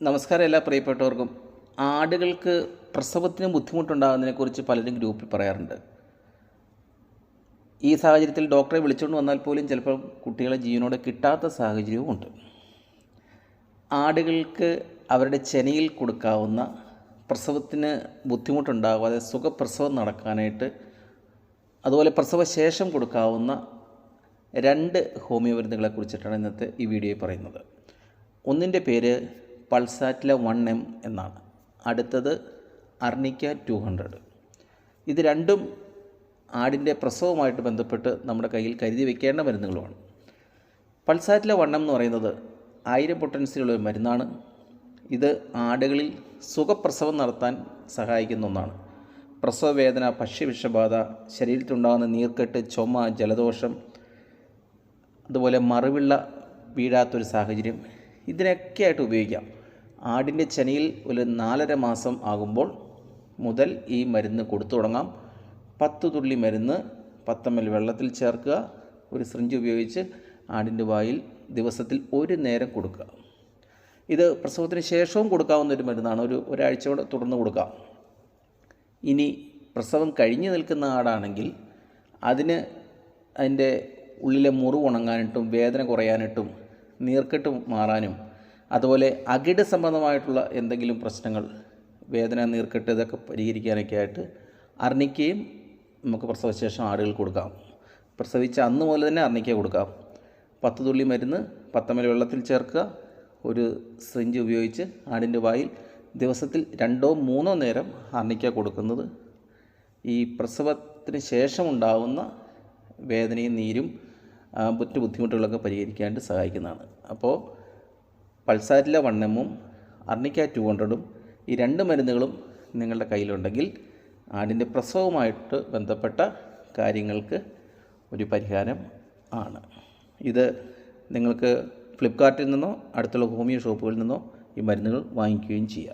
നമസ്കാരം എല്ലാ പ്രിയപ്പെട്ടവർക്കും. ആടുകൾക്ക് പ്രസവത്തിന് ബുദ്ധിമുട്ടുണ്ടാകുന്നതിനെക്കുറിച്ച് പലരും ഗ്രൂപ്പിൽ പറയാറുണ്ട്. ഈ സാഹചര്യത്തിൽ ഡോക്ടറെ വിളിച്ചുകൊണ്ട് വന്നാൽ പോലും ചിലപ്പോൾ കുട്ടികളെ ജീവനോടെ കിട്ടാത്ത സാഹചര്യവും ഉണ്ട്. ആടുകൾക്ക് അവരുടെ ചെനയിൽ കൊടുക്കാവുന്ന പ്രസവത്തിന് ബുദ്ധിമുട്ടുണ്ടാകാതെ സുഖപ്രസവം നടക്കാനായിട്ട് അതുപോലെ പ്രസവശേഷം കൊടുക്കാവുന്ന രണ്ട് ഹോമിയോ മരുന്നുകളെ കുറിച്ചിട്ടാണ് ഇന്നത്തെ ഈ വീഡിയോയിൽ പറയുന്നത്. ഒന്നിന്റെ പേര് പൾസാറ്റില വൺ എം എന്നാണ്. അടുത്തത് അർണിക്ക ടു ഹൺഡ്രഡ്. ഇത് രണ്ടും ആടിന്റെ പ്രസവവുമായിട്ട് ബന്ധപ്പെട്ട് നമ്മുടെ കയ്യിൽ കരുതി വെക്കേണ്ട മരുന്നുകളുമാണ്. പൾസാറ്റിലെ വണ്ണം എന്ന് പറയുന്നത് ആയിരം പൊട്ടൻസിലുള്ള ഒരു മരുന്നാണ്. ഇത് ആടുകളിൽ സുഖപ്രസവം നടത്താൻ സഹായിക്കുന്ന ഒന്നാണ്. പ്രസവവേദന ഭക്ഷ്യവിഷബാധ ശരീരത്തിലുണ്ടാകുന്ന നീർക്കെട്ട് ചുമ ജലദോഷം അതുപോലെ മറിവിള്ള വീഴാത്തൊരു സാഹചര്യം ഇതിനൊക്കെ ആയിട്ട് ഉപയോഗിക്കാം. ആടിന്റെ ചെനയിൽ ഒരു നാലര മാസം ആകുമ്പോൾ മുതൽ ഈ മരുന്ന് കൊടുത്തു തുടങ്ങാം. പത്ത് തുള്ളി മരുന്ന് പത്തമ്മൽ വെള്ളത്തിൽ ചേർക്കുക. ഒരു സിറിഞ്ച് ഉപയോഗിച്ച് ആടിന്റെ വായിൽ ദിവസത്തിൽ ഒരു നേരം കൊടുക്കുക. ഇത് പ്രസവത്തിന് ശേഷവും കൊടുക്കാവുന്ന ഒരു മരുന്നാണ്. ഒരു ഒരാഴ്ച കൂടെ തുടർന്ന് കൊടുക്കാം. ഇനി പ്രസവം കഴിഞ്ഞു നിൽക്കുന്ന ആടാണെങ്കിൽ അതിന് അതിന്റെ ഉള്ളിലെ മുറിവ് ഉണങ്ങാനിട്ടും വേദന കുറയാനിട്ടും നീർക്കെട്ട് മാറാനും അതുപോലെ അകിട് സംബന്ധമായിട്ടുള്ള എന്തെങ്കിലും പ്രശ്നങ്ങൾ വേദന നീർക്കെട്ട് ഇതൊക്കെ പരിഹരിക്കാനൊക്കെ ആയിട്ട് അർണിക്കയും നമുക്ക് പ്രസവശേഷം ആടുകൾ കൊടുക്കാം. പ്രസവിച്ച അന്ന് മുതൽ തന്നെ അർണിക്ക കൊടുക്കാം. പത്ത് തുള്ളി മരുന്ന് പത്തമല വെള്ളത്തിൽ ചേർക്കുക ഒരു സിറിഞ്ച് ഉപയോഗിച്ച് ആടിന്റെ വായിൽ ദിവസത്തിൽ രണ്ടോ മൂന്നോ നേരം അർണിക്ക കൊടുക്കുന്നത്. ഈ പ്രസവത്തിന് ശേഷം ഉണ്ടാകുന്ന വേദനയും നീരും മറ്റു ബുദ്ധിമുട്ടുകളൊക്കെ പരിഹരിക്കാനായിട്ട് സഹായിക്കുന്നതാണ്. അപ്പോൾ പൾസാറ്റിലെ എമ്മും അർണിക്ക ടു ഹൺഡ്രഡും ഈ രണ്ട് മരുന്നുകളും നിങ്ങളുടെ കയ്യിലുണ്ടെങ്കിൽ ആടിന്റെ പ്രസവവുമായിട്ട് ബന്ധപ്പെട്ട കാര്യങ്ങൾക്ക് ഒരു പരിഹാരം ആണ്. ഇത് നിങ്ങൾക്ക് ഫ്ലിപ്പ്കാർട്ടിൽ നിന്നോ അടുത്തുള്ള ഹോമിയോ ഷോപ്പുകളിൽ നിന്നോ ഈ മരുന്നുകൾ വാങ്ങിക്കുകയും ചെയ്യാം.